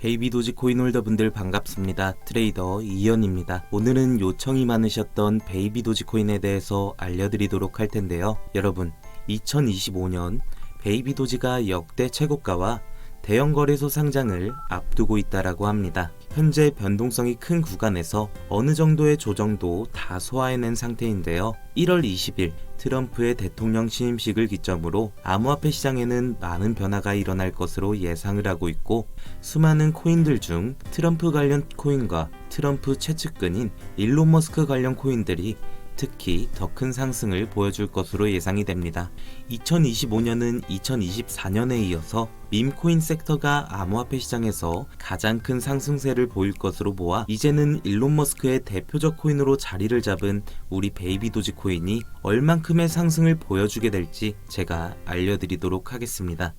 베이비 도지 코인 홀더 분들 반갑습니다. 트레이더 이현입니다. 오늘은 요청이 많으셨던 베이비 도지 코인에 대해서 알려드리도록 할 텐데요. 여러분, 2025년 베이비 도지가 역대 최고가와 대형 거래소 상장을 앞두고 있다라고 합니다. 현재 변동성이 큰 구간에서 어느 정도의 조정도 다 소화해낸 상태인데요. 1월 20일 트럼프의 대통령 취임식을 기점으로 암호화폐 시장에는 많은 변화가 일어날 것으로 예상을 하고 있고 수많은 코인들 중 트럼프 관련 코인과 트럼프 최측근인 일론 머스크 관련 코인들이 특히 더 큰 상승을 보여줄 것으로 예상이 됩니다. 2025년은 2024년에 이어서 밈코인 섹터가 암호화폐 시장에서 가장 큰 상승세를 보일 것으로 보아 이제는 일론 머스크의 대표적 코인으로 자리를 잡은 우리 베이비 도지 코인이 얼만큼의 상승을 보여주게 될지 제가 알려드리도록 하겠습니다.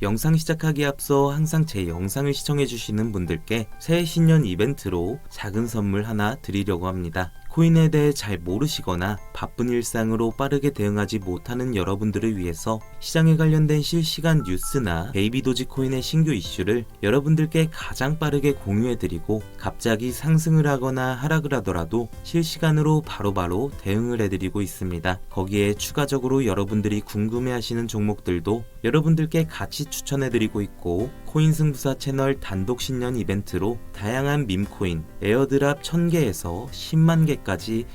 영상 시작하기에 앞서 항상 제 영상을 시청해주시는 분들께 새해 신년 이벤트로 작은 선물 하나 드리려고 합니다. 코인에 대해 잘 모르시거나 바쁜 일상으로 빠르게 대응하지 못하는 여러분들을 위해서 시장에 관련된 실시간 뉴스나 베이비 도지 코인의 신규 이슈를 여러분들께 가장 빠르게 공유해드리고 갑자기 상승을 하거나 하락을 하더라도 실시간으로 바로바로 대응을 해드리고 있습니다. 거기에 추가적으로 여러분들이 궁금해하시는 종목들도 여러분들께 같이 추천해드리고 있고 코인 승부사 채널 단독 신년 이벤트로 다양한 밈코인, 에어드랍 1000개에서 10만 개까지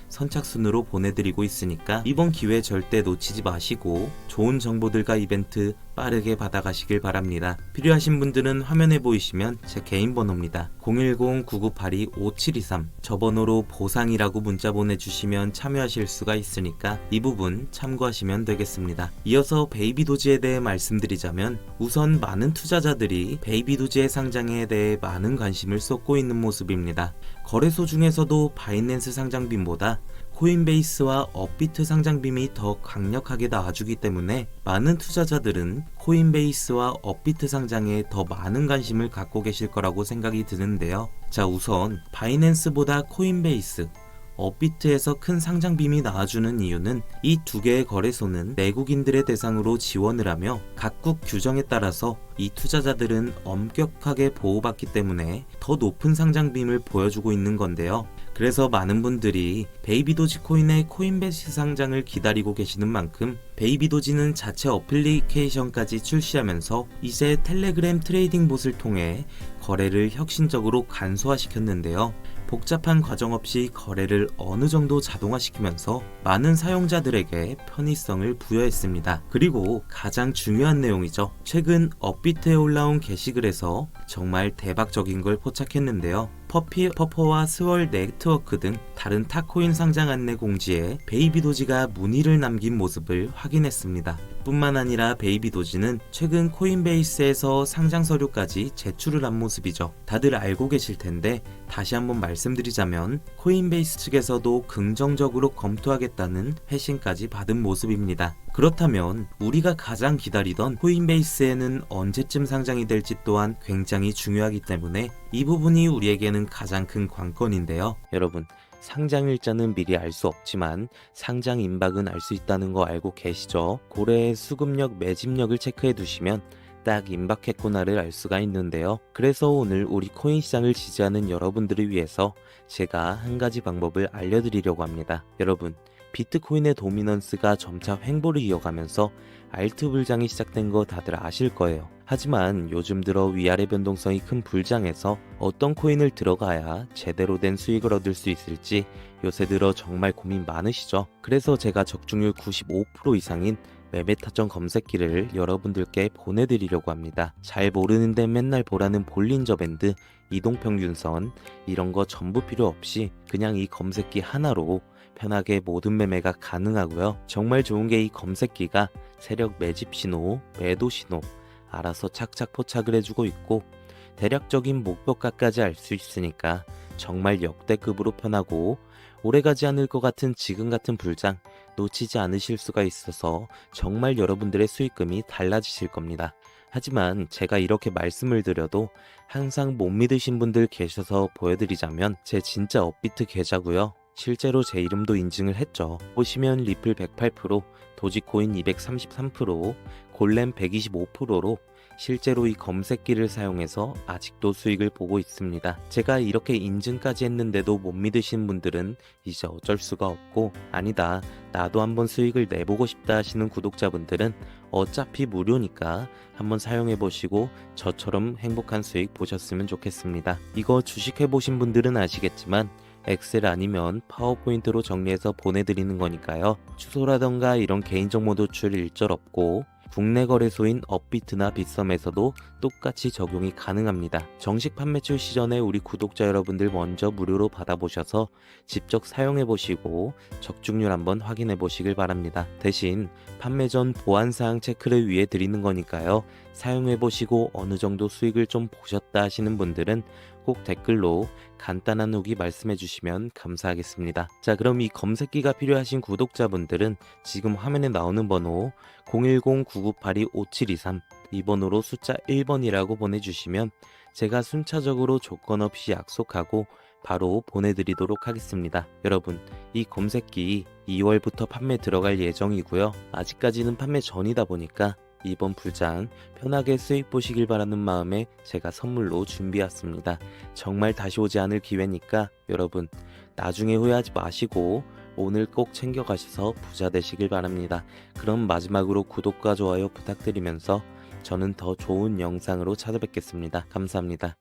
선착순으로 보내드리고 있으니까 이번 기회 절대 놓치지 마시고 좋은 정보들과 이벤트 빠르게 받아가시길 바랍니다. 필요하신 분들은 화면에 보이시면 제 개인 번호입니다. 010-9982-5723 저 번호로 보상이라고 문자 보내주시면 참여하실 수가 있으니까 이 부분 참고하시면 되겠습니다. 이어서 베이비 도지에 대해 말씀드리자면 우선 많은 투자자들이 베이비 도지의 상장에 대해 많은 관심을 쏟고 있는 모습입니다. 거래소 중에서도 바이낸스 상장빔보다 코인베이스와 업비트 상장빔이 더 강력하게 나와주기 때문에 많은 투자자들은 코인베이스와 업비트 상장에 더 많은 관심을 갖고 계실 거라고 생각이 드는데요. 자, 우선 바이낸스보다 코인베이스, 업비트에서 큰 상장빔이 나와주는 이유는 이 두 개의 거래소는 내국인들의 대상으로 지원을 하며 각국 규정에 따라서 이 투자자들은 엄격하게 보호받기 때문에 더 높은 상장빔을 보여주고 있는 건데요. 그래서 많은 분들이 베이비도지 코인의 코인베이스 상장을 기다리고 계시는 만큼 베이비도지는 자체 어플리케이션까지 출시하면서 이제 텔레그램 트레이딩 봇을 통해 거래를 혁신적으로 간소화시켰는데요. 복잡한 과정 없이 거래를 어느 정도 자동화시키면서 많은 사용자들에게 편의성을 부여했습니다. 그리고 가장 중요한 내용이죠. 최근 업비트에 올라온 게시글에서 정말 대박적인 걸 포착했는데요. 퍼피 퍼퍼와 스월 네트워크 등 다른 타코인 상장 안내 공지에 베이비도지가 문의를 남긴 모습을 확인했습니다. 뿐만 아니라 베이비도지는 최근 코인베이스에서 상장 서류까지 제출을 한 모습이죠. 다들 알고 계실 텐데 다시 한번 말씀드리자면 코인베이스 측에서도 긍정적으로 검토하겠다는 회신까지 받은 모습입니다. 그렇다면 우리가 가장 기다리던 코인베이스에는 언제쯤 상장이 될지 또한 굉장히 중요하기 때문에 이 부분이 우리에게는 가장 큰 관건인데요. 여러분, 상장 일자는 미리 알 수 없지만 상장 임박은 알 수 있다는 거 알고 계시죠? 고래의 수급력, 매집력을 체크해 두시면 딱 임박했구나를 알 수가 있는데요. 그래서 오늘 우리 코인 시장을 지지하는 여러분들을 위해서 제가 한 가지 방법을 알려드리려고 합니다. 여러분, 비트코인의 도미넌스가 점차 횡보를 이어가면서 알트 불장이 시작된 거 다들 아실 거예요. 하지만 요즘 들어 위아래 변동성이 큰 불장에서 어떤 코인을 들어가야 제대로 된 수익을 얻을 수 있을지 요새 들어 정말 고민 많으시죠? 그래서 제가 적중률 95% 이상인 웹메타점 검색기를 여러분들께 보내드리려고 합니다. 잘 모르는데 맨날 보라는 볼린저 밴드, 이동평균선 이런 거 전부 필요 없이 그냥 이 검색기 하나로 편하게 모든 매매가 가능하고요. 정말 좋은 게 이 검색기가 세력 매집 신호, 매도 신호 알아서 착착 포착을 해주고 있고 대략적인 목표가까지 알 수 있으니까 정말 역대급으로 편하고 오래가지 않을 것 같은 지금 같은 불장 놓치지 않으실 수가 있어서 정말 여러분들의 수익금이 달라지실 겁니다. 하지만 제가 이렇게 말씀을 드려도 항상 못 믿으신 분들 계셔서 보여드리자면 제 진짜 업비트 계좌고요. 실제로 제 이름도 인증을 했죠. 보시면 리플 108%, 도지코인 233%, 골렘 125%로 실제로 이 검색기를 사용해서 아직도 수익을 보고 있습니다. 제가 이렇게 인증까지 했는데도 못 믿으신 분들은 이제 어쩔 수가 없고 아니다 나도 한번 수익을 내보고 싶다 하시는 구독자분들은 어차피 무료니까 한번 사용해 보시고 저처럼 행복한 수익 보셨으면 좋겠습니다. 이거 주식해 보신 분들은 아시겠지만 엑셀 아니면 파워포인트로 정리해서 보내드리는 거니까요. 주소라던가 이런 개인정보 노출 일절 없고 국내 거래소인 업비트나 빗썸에서도 똑같이 적용이 가능합니다. 정식 판매 출시 전에 우리 구독자 여러분들 먼저 무료로 받아보셔서 직접 사용해 보시고 적중률 한번 확인해 보시길 바랍니다. 대신 판매 전 보안사항 체크를 위해 드리는 거니까요. 사용해 보시고 어느 정도 수익을 좀 보셨다 하시는 분들은 꼭 댓글로 간단한 후기 말씀해 주시면 감사하겠습니다. 자, 그럼 이 검색기가 필요하신 구독자분들은 지금 화면에 나오는 번호 010-9982-5723 이 번호로 숫자 1번이라고 보내주시면 제가 순차적으로 조건 없이 약속하고 바로 보내드리도록 하겠습니다. 여러분, 이 검색기 2월부터 판매 들어갈 예정이고요. 아직까지는 판매 전이다 보니까 이번 불장 편하게 수익 보시길 바라는 마음에 제가 선물로 준비했습니다. 정말 다시 오지 않을 기회니까 여러분 나중에 후회하지 마시고 오늘 꼭 챙겨가셔서 부자 되시길 바랍니다. 그럼 마지막으로 구독과 좋아요 부탁드리면서 저는 더 좋은 영상으로 찾아뵙겠습니다. 감사합니다.